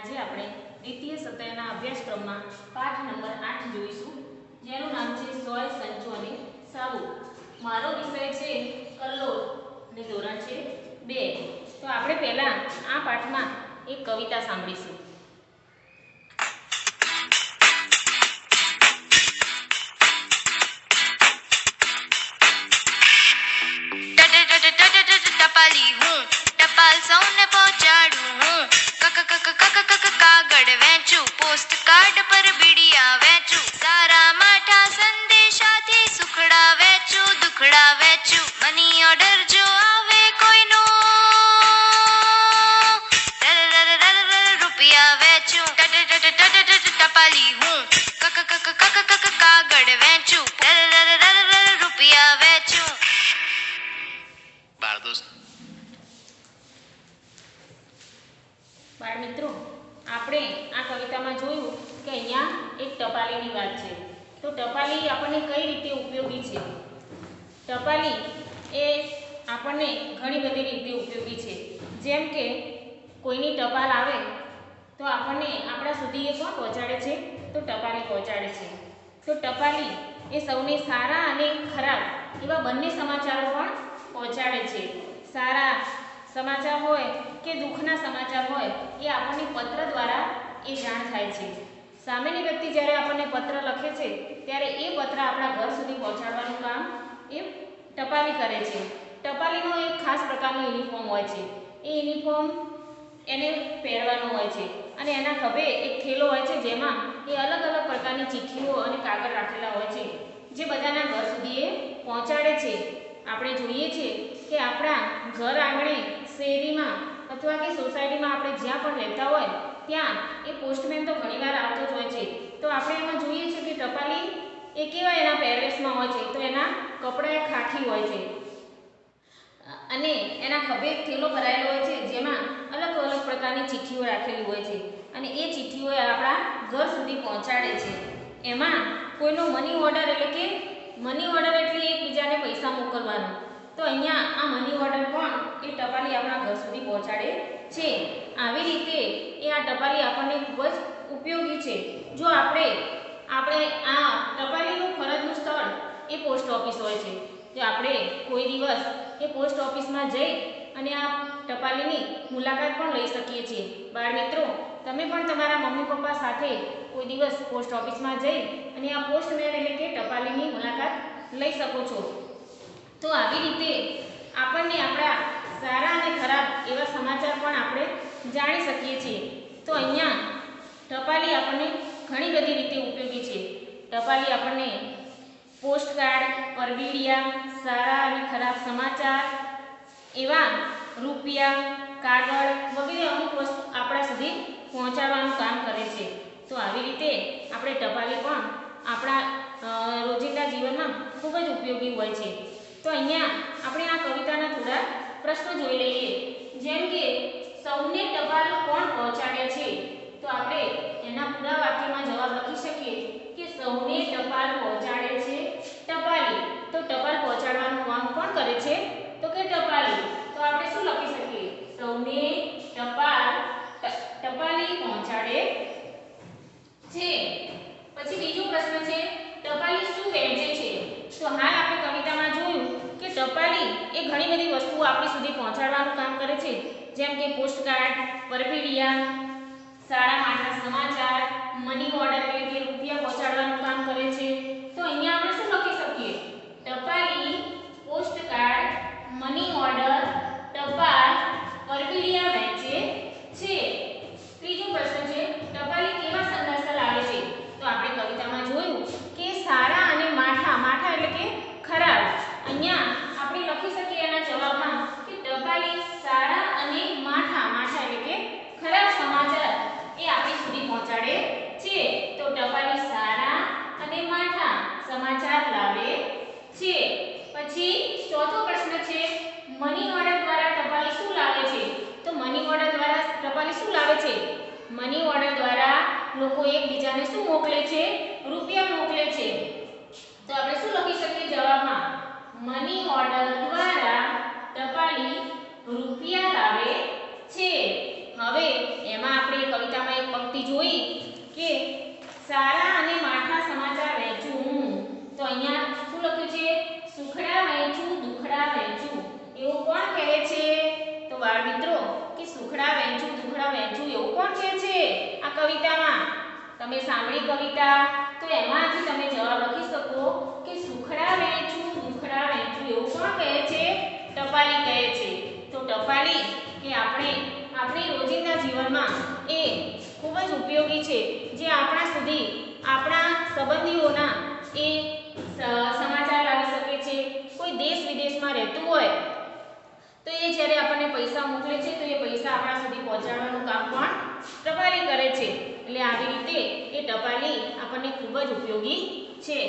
આજે આપણે દ્વિતીય સત્રના અભ્યાસક્રમમાં પાઠ નંબર આઠ જોઈશું, જેનું નામ છે સોય સંચો અને સાબુ. મારો વિષય છે કલ્લોળ અને ધોરણ છે બે. તો આપણે પહેલાં આ પાઠમાં એક કવિતા સાંભળીશું. ટપાલી હું ટપાલ સૌને પહોંચાડું હું કક કક કક કક કાગળ વેચું પોસ્ટ કાર્ડ પર બીડિયા વેચું સારા માઠા સંદેશાથી સુખડા વેચું દુખડા વેચું મની ઓર્ડર જો આવે કોઈનો રૂપિયા વેચું ટપાલી હું કક કક કક કક કાગળ વેચું બાળ મિત્રો, આપણે આ કવિતામાં જોયું કે અહીંયા એક ટપાલીની વાત છે. તો ટપાલી આપણને કઈ રીતે ઉપયોગી છે? ટપાલી એ આપણને ઘણી બધી રીતે ઉપયોગી છે. જેમ કે કોઈની ટપાલ આવે તો આપણને આપણા સુધી એ કોણ પહોંચાડે છે? તો ટપાલી પહોંચાડે છે. તો ટપાલી એ સૌને સારા અને ખરાબ એવા બંને સમાચારો પણ પહોંચાડે છે. સારા સમાચાર હોય કે દુઃખના સમાચાર હોય એ આપણને પત્ર દ્વારા એ જાણ થાય છે. સામેની વ્યક્તિ જ્યારે આપણને પત્ર લખે છે, ત્યારે એ પત્ર આપણા ઘર સુધી પહોંચાડવાનું કામ એ ટપાલી કરે છે. ટપાલીનો એક ખાસ પ્રકારનો યુનિફોર્મ હોય છે. એ યુનિફોર્મ એને પહેરવાનો હોય છે અને એના ખભે એક થેલો હોય છે, જેમાં એ અલગ અલગ પ્રકારની ચિઠ્ઠીઓ અને કાગળ રાખેલા હોય છે, જે બધાના ઘર સુધી એ પહોંચાડે છે. આપણે જોઈએ છીએ કે આપણા ઘર આંગણે શેરીમાં અથવા કે સોસાયટીમાં આપણે જ્યાં પણ રહેતા હોય, ત્યાં એ પોસ્ટમેન તો ઘણીવાર આવતો જ હોય છે. તો આપણે એમાં જોઈએ છીએ કે ટપાલી એ કેવા એના પહેરવેશમાં હોય છે? તો એના કપડાં ખાખી હોય છે. અને એના ખભે થેલો ભરાયેલો હોય છે, જેમાં અલગ અલગ પ્રકારની ચિઠ્ઠીઓ રાખેલી હોય છે. અને એ ચિઠ્ઠીઓ આપણા ઘર સુધી પહોંચાડે છે. એમાં કોઈનો મની ઓર્ડર એટલે કે મની ઓર્ડર એટલે એકબીજાને પૈસા મોકલવાનો. તો અહીંયા આ મની ઓર્ડર પણ એ ટપાલી આપણા ઘર સુધી પહોંચાડે છે. આવી રીતે એ આ ટપાલી આપણને ખૂબ જ ઉપયોગી છે. જો આપણે આપણે આ ટપાલીનું ફરજનું સ્થળ એ પોસ્ટ ઓફિસ હોય છે. જો આપણે કોઈ દિવસ એ પોસ્ટ ઓફિસમાં જઈ અને આ ટપાલીની મુલાકાત પણ લઈ શકીએ છીએ. બાળ મિત્રો, તમે પણ તમારા મમ્મી પપ્પા સાથે કોઈ દિવસ પોસ્ટ ઓફિસમાં જઈ અને આ પોસ્ટમેન એટલે કે ટપાલીની મુલાકાત લઈ શકો છો. તો આવી રીતે આપણને આપણા સારા અને ખરાબ એવા સમાચાર પણ આપણે જાણી શકીએ છીએ. તો અહીંયા ટપાલી આપણને ઘણી બધી રીતે ઉપયોગી છે. ટપાલી આપણને પોસ્ટકાર્ડ, પરબીડિયા, સારા અને ખરાબ સમાચાર, એવા રૂપિયા, કાગળ વગેરે અમુક વસ્તુ આપણા સુધી પહોંચાડવાનું કામ કરે છે. તો આવી રીતે આપણે ટપાલી પણ આપણા રોજિંદા જીવનમાં ખૂબ જ ઉપયોગી હોય છે. તો અહીંયા આપણે આ કવિતાના થોડા પ્રશ્નો જોઈ લઈએ. જેમ કે, સૌને ટપાલ કોણ પહોંચાડે છે? તો આપણે એના પૂરા વાક્યમાં જવાબ લખી શકીએ કે સૌને ટપાલ પહોંચાડે છે ટપાલી તો ટપાલ પહોંચાડવાનું કામ કોણ કરે છે તો કે ટપાલી તો આપણે શું લખી શકીએ સૌને ટપાલ ટ- ટપાલી પહોંચાડે છે પછી બીજો પ્રશ્ન છે ટપાલી શું વહેંચે છે તો હાલ આપણે કવિતામાં જોયું કે ટપાલી એ ઘણી બધી વસ્તુઓ આપણી સુધી પહોંચાડવાનું કામ કરે છે. જેમ કે પોસ્ટકાર્ડ, પરફીડિયા શાળા માટેના સમાચાર મની ઓર્ડર એટલે કે રૂપિયા પહોંચાડવાનું કામ કરે છે. તો અહીંયા લોકો એકબીજાને શું મોકલે છે? રૂપિયા મોકલે છે. તો આપણે શું લખી શકીએ જવાબમાં? મની ઓર્ડર દ્વારા ટપાલી રૂપિયા લાવે છે. હવે એમાં આપણે કવિતામાં એક પંક્તિ જોઈ કે સારા અને માઠા સમાચાર વહેંચું. હું તો અહીંયા શું લખ્યું છે? સુખડા વહેંચું, દુખડા વહેંચું. એવું કોણ કહે છે? તો બાળ મિત્રો, કે સુખડા વહેંચું, દુખડા વહેંચું એવું કોણ કહે છે? આ કવિતામાં તમે સાંભળી કવિતા, તો એમાંથી તમે જવાબ લખી શકો કે સુખડા વેચું દુખડા વેચું એવું કોણ કહે છે? ટપાલી કહે છે. તો ટપાલી કે આપણે, આપણી રોજિંદા જીવનમાં એ ખૂબ જ ઉપયોગી છે જે આપણા સુધી આપણા સંબંધીઓના એ સમાચાર લાવી શકે છે. કોઈ દેશ વિદેશમાં રહેતું હોય, તો એ જ્યારે આપણને પૈસા મોકલે છે, તો એ પૈસા આપણા સુધી પહોંચાડવાનું કામ પણ ટપાલી કરે છે. એટલે આવી રીતે એ ટપાલી આપણને ખૂબ જ ઉપયોગી છે.